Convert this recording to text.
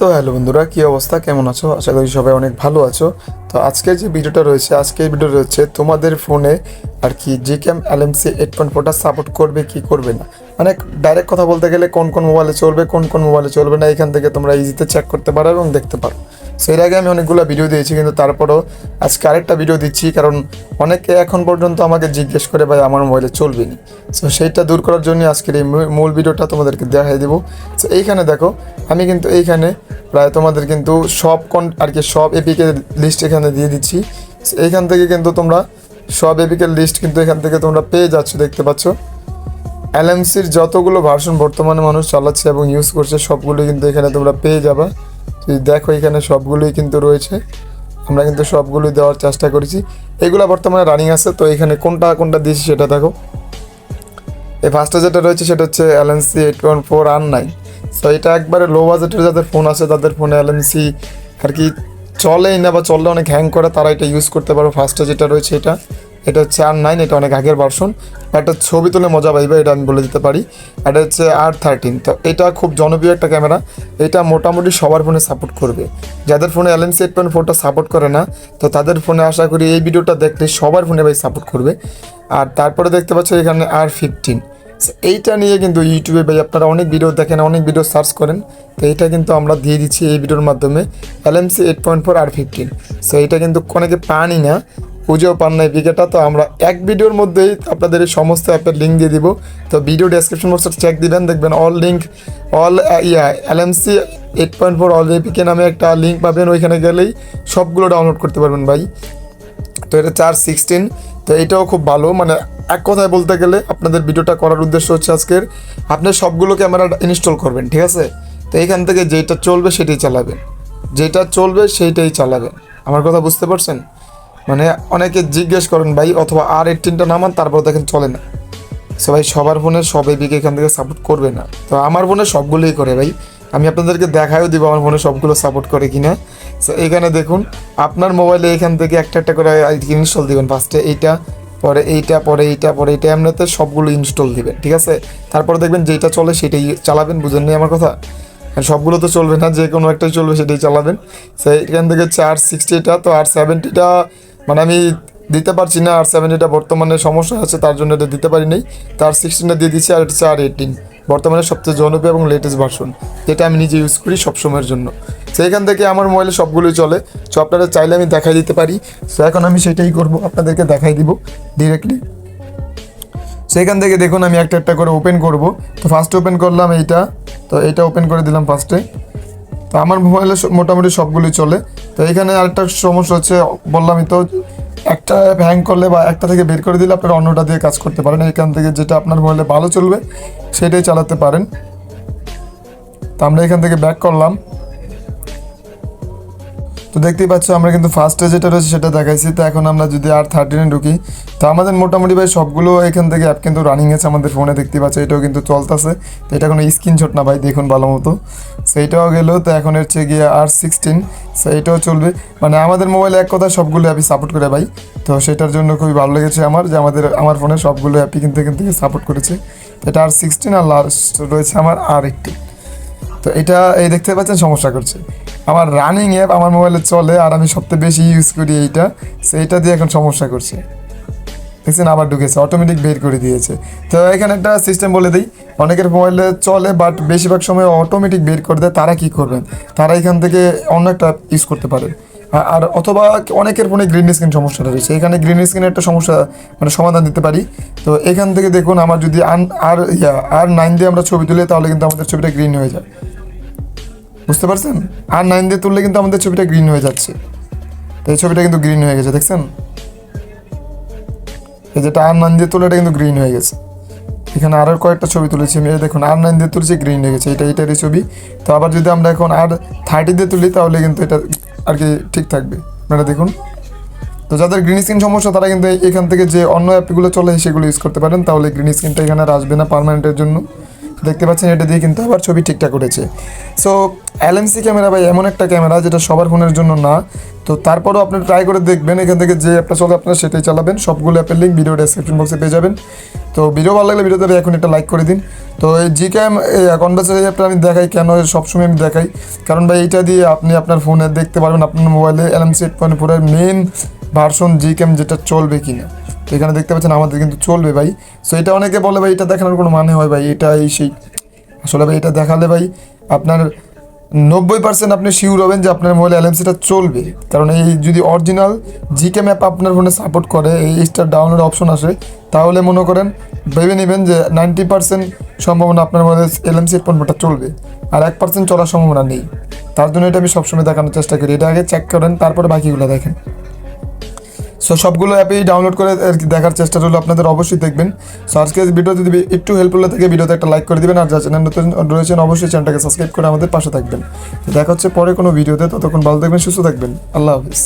তো হ্যালো বন্ধুরা, কি অবস্থা? কেমন আছো? আশা করি সবাই অনেক ভালো আছো। তো আজকের যে ভিডিওটা রয়েছে আজকের ভিডিও রয়েছে তোমাদের ফোনে আর কি G cam LMC eight point ফোরটা সাপোর্ট করবে কি করবে না? মানে ডাইরেক্ট কথা বলতে গেলে কোন কোন মোবাইলে চলবে, কোন কোন মোবাইলে চলবে না, এখান থেকে তোমরা ইজিতে চেক করতে পারো এবং দেখতে পারো। সেই আগে আমি অনেকগুলো ভিডিও দিয়েছি, কিন্তু তারপরও আজকে আরেকটা ভিডিও দিচ্ছি, কারণ অনেকে এখন পর্যন্ত আমাকে জিজ্ঞেস করে, ভাই, আমার মোবাইলে চলবে না? সো সেইটা দূর করার জন্য আজকের এই মূল- ভিডিওটা তোমাদেরকে দেখাই দেবো। সো এইখানে দেখো, আমি কিন্তু এইখানে প্রায় তোমাদের কিন্তু সব কন আর কি সব এপিকে লিস্ট এখানে দিয়ে দিচ্ছি। এইখান থেকে কিন্তু তোমরা সব এপিকের লিস্ট কিন্তু এখান থেকে তোমরা পেয়ে যাচ্ছ, দেখতে পাচ্ছ। এলএমসির যতগুলো ভার্সন বর্তমানে মানুষ চালাচ্ছে এবং ইউজ করছে সবগুলো কিন্তু এখানে তোমরা পেয়ে যাবে। দেখো এখানে সবগুলোই কিন্তু রয়েছে। আমরা কিন্তু সবগুলোই দেওয়ার চেষ্টা করেছি। এগুলো বর্তমানে রানিং আছে, তো এখানে কোনটা কোনটা দিয়েছি সেটা দেখো। এই ফার্স্টে যেটা রয়েছে সেটা হচ্ছে এলএনসি এইট পয়েন্ট ফোর আর নাইন সো এটা একবারে লো বাজেটের যাদের ফোন আছে, তাদের ফোনে এলএনসি আর কি চলেই না বা চললে অনেক হ্যাং করে, তারা এটা ইউজ করতে পারো ফার্স্টে যেটা রয়েছে এটা। এটা হচ্ছে আর নাইন এটা অনেক আগের ভার্সন একটা ছবি তুলে মজা পাইবে, এটা আমি বলে দিতে পারি। এটা হচ্ছে আর থার্টিন তো এটা খুব জনপ্রিয় একটা ক্যামেরা এটা মোটামুটি সবার ফোনে সাপোর্ট করবে। যাদের ফোনে এলএনসি এইট পয়েন্ট ফোরটা সাপোর্ট করে না, তো তাদের ফোনে আশা করি এই ভিডিওটা দেখলে সবার ফোনে ভাই সাপোর্ট করবে। আর তারপরে দেখতে পাচ্ছ এখানে আর ফিফটিন এইটা নিয়ে কিন্তু ইউটিউবে ভাই আপনারা অনেক ভিডিও দেখেন, অনেক ভিডিও সার্চ করেন। তো এইটা কিন্তু আমরা দিয়ে দিচ্ছি এই ভিডিওর মাধ্যমে এলএমসি এইট পয়েন্ট ফোর আর ফিফটিন সো এইটা কিন্তু অনেকে পানি না। খুঁজেও পান না এই তো আমরা এক ভিডিওর মধ্যেই আপনাদের এই সমস্ত অ্যাপের লিঙ্ক দিয়ে দিব। তো ভিডিও ডেসক্রিপশন বক্সে চেক দিবেন, দেখবেন all link all yeah LMC eight point four all APK নামে একটা লিঙ্ক পাবেন, ওইখানে গেলেই সবগুলো ডাউনলোড করতে পারবেন ভাই। তো এটা চার সিক্সটিন তো এটাও খুব ভালো। মানে এক কথায় বলতে গেলে আপনাদের ভিডিওটা করার উদ্দেশ্য হচ্ছে আজকের, আপনি সবগুলো ক্যামেরা ইনস্টল করবেন, ঠিক আছে? তো এইখান থেকে যেটা চলবে সেটাই চালাবেন। যেটা চলবে সেইটাই চালাবেন। আমার কথা বুঝতে পারছেন? মানে অনেকে জিজ্ঞেস করেন, ভাই, অথবা আর এইটিনটা নামান, তারপর দেখেন চলে না। সো ভাই, সবার ফোনে সব এপিকে এখান থেকে সাপোর্ট করবে না। তো আমার ফোনে সবগুলোই করে ভাই। আমি আপনাদেরকে দেখাও দিব আমার ফোনে সবগুলো সাপোর্ট করে কিনা। সো এখানে দেখুন, আপনার মোবাইলে এখান থেকে একটা একটা করে ইনস্টল দিবেন। ফার্স্টে এইটা, পরে এইটা পরে এইটা পরে এইটা, এমনিতে সবগুলো ইনস্টল দিবেন, ঠিক আছে? তারপরে দেখবেন যেটা চলে সেটাই চালাবেন, বুঝেন নি আমার কথা? সবগুলো তো চলবে না যে কোনো একটাই চলবে সেটাই চালাবেন। সো এখান থেকে আর সিক্সটিটা তো আর সেভেন্টিটা মানে আমি দিতে পারছি না, আর সেভেন্টিটা বর্তমানে সমস্যা আছে, তার জন্য এটা দিতে পারি নাই। তার সিক্সটিনটা দিয়ে দিচ্ছি আর এটা আর এইটিন বর্তমানে সবচেয়ে জনপ্রিয় এবং লেটেস্ট ভার্সন যেটা আমি নিজে ইউজ করি সবসময়ের জন্য। সেইখান থেকে আমার মোবাইলে সবগুলোই চলে। সো আপনারা চাইলে আমি দেখাই দিতে পারি। সো এখন আমি সেটাই করব, আপনাদেরকে দেখাই দিব ডিরেক্টলি সেখান থেকে দেখুন, আমি একটা একটা করে ওপেন করব। তো ফার্স্ট ওপেন করলাম এইটা। তো এইটা ওপেন করে দিলাম ফার্স্টে তো আমার মোবাইলে মোটামুটি সবগুলি চলে। তো এখানে আরেকটা সমস্যা হচ্ছে বললামই তো, একটা হ্যাং করলে বা একটা থেকে বের করে দিলে আপনারা অন্যটা দিয়ে কাজ করতে পারেন। এখান থেকে যেটা আপনার মোবাইলে ভালো চলবে, সেটাই চালাতে পারেন। তো আমরা এখান থেকে ব্যাক করলাম। তো দেখতেই পাচ্ছ, আমরা কিন্তু ফার্স্টে যেটা রয়েছে সেটা দেখাইছি। তো এখন আমরা যদি আর থার্টিনে ঢুকি, তো আমাদের মোটামুটি ভাই সবগুলো এখান থেকে অ্যাপ কিন্তু রানিং আছে আমাদের ফোনে দেখতে পাচ্ছ, এটাও কিন্তু চলতেছে। তো এটা কোনো স্ক্রিনশট না ভাই, দেখুন ভালো মতো। সেইটাও গেলো, তো এখন হচ্ছে গিয়ে আর সিক্সটিন সেইটাও চলবে। মানে আমাদের মোবাইলে এক কথা সবগুলো অ্যাপই সাপোর্ট করে ভাই। তো সেটার জন্য খুবই ভালো লেগেছে আমার, যে আমাদের, আমার ফোনে সবগুলো অ্যাপই কিন্তু এখান থেকে সাপোর্ট করেছে। এটা আর সিক্সটিন আর লাস্ট রয়েছে আমার আর এইটটি তো এটা, এই দেখতে পাচ্ছেন, সমস্যা করছে। আমার রানিং অ্যাপ আমার মোবাইলে চলে আর আমি সবথেকে বেশি ইউজ করি এইটা। সেইটা দিয়ে এখন সমস্যা করছে। দেখছেন আবার ঢুকেছে অটোমেটিক বের করে দিয়েছে। তো এখানে একটা সিস্টেম বলে দিই, অনেকের মোবাইলে চলে বাট বেশিরভাগ সময় অটোমেটিক বের করে দেয়, তারা কি করবেন? তারা এখান থেকে অন্য একটা ইউজ করতে পারে আ- আর অথবা অনেকের ফোনে গ্রিন স্ক্রিন সমস্যাটা রয়েছে। এখানে গ্রিন স্ক্রিনের একটা সমস্যা মানে সমাধান দিতে পারি। তো এখান থেকে দেখুন, আমার যদি আর আর নাইন দিয়ে আমরা ছবি তুলি, তাহলে কিন্তু আমাদের ছবিটা গ্রিন হয়ে যায়। বুঝতে পারছেন? আর নাইন দিয়ে তুললে কিন্তু আমাদের ছবিটা গ্রিন হয়ে যাচ্ছে। তো এই ছবিটা কিন্তু গ্রিন হয়ে গেছে, দেখছেন? এই যেটা আর নাইন দিয়ে তুলে, এটা কিন্তু গ্রিন হয়ে গেছে। এখানে আরও কয়েকটা ছবি তুলেছি আমি দেখুন, আর নাইন দিয়ে তুলেছি গ্রিন হয়ে গেছে, এটা এটারই ছবি। তো আবার যদি আমরা এখন আর থার্টি দিয়ে তুলি, তাহলে কিন্তু এটা আর কি ঠিক থাকবে। আপনারা দেখুন। তো যাদের গ্রিন স্ক্রিন সমস্যা, তারা কিন্তু এখান থেকে যে অন্য অ্যাপগুলো চলে, সেগুলো ইউজ করতে পারেন। তাহলে গ্রিন স্ক্রিনটা এখানে আর আসবে না পার্মানেন্টের জন্য। দেখতে পাচ্ছেন, এটা দিয়ে কিন্তু আবার ছবি ঠিকঠাক উঠেছে। সো এলএমসি ক্যামেরা ভাই এমন একটা ক্যামেরা যেটা সবার ফোনের জন্য না। তো তারপরও আপনি ট্রাই করে দেখবেন, এখান থেকে যে অ্যাপটা চলে আপনারা সেটাই চালাবেন। সবগুলো অ্যাপের লিঙ্ক ভিডিও ডেসক্রিপশন বক্সে পেয়ে যাবেন। তো ভিডিও ভালো লাগলে ভিডিওতে এখন একটা লাইক করে দিন। তো এই জি ক্যাম কনভার্সার অ্যাপটা আমি দেখাই, কেন সবসময় আমি দেখাই? কারণ ভাই এইটা দিয়ে আপনি আপনার ফোনে দেখতে পারবেন, আপনার মোবাইলে এলএমসি এইট পয়েন্ট ফোরের মেন ভার্সন জি ক্যাম যেটা চলবে কিনা। তো এখানে দেখতে পাচ্ছেন আমাদের কিন্তু চলবে ভাই। সো এটা অনেকে বলে ভাই, এটা দেখানোর কোনো মানে হয় ভাই? এটা এই সেই। আসলে ভাই, এটা দেখালে ভাই আপনার নব্বই পার্সেন্ট আপনি শিওর হবেন যে আপনার মোবাইল এলএমসিটা চলবে। কারণ এই যদি অরিজিনাল জিকে ম্যাপ আপনার ফোনে সাপোর্ট করে, এই স্টার ডাউনলোড অপশন আসে, তাহলে মনে করেন, ভেবে নেবেন যে নাইনটি পার্সেন্ট সম্ভাবনা আপনার মোবাইলে এলএমসি ফোনটা চলবে। আর এক পার্সেন্ট চলার সম্ভাবনা নেই। তার জন্য এটা আমি সবসময় দেখানোর চেষ্টা করি। এটা আগে চেক করেন, তারপরে বাকিগুলো দেখেন। সো সবগুলো অ্যাপেই ডাউনলোড করে দেখার চেষ্টা করলে আপনাদের, অবশ্যই দেখবেন। সো আজকে ভিডিও যদি একটু হেল্পফুল থাকে ভিডিওতে একটা লাইক করে দেবেন, আর যা চ্যানেল নতুন রয়েছেন, অবশ্যই চ্যানেলটাকে সাবস্ক্রাইব করে আমাদের পাশে থাকবেন। দেখা হচ্ছে পরে কোনো ভিডিওতে ততক্ষণ ভালো থাকবেন, সুস্থ থাকবেন। আল্লাহ হাফিজ।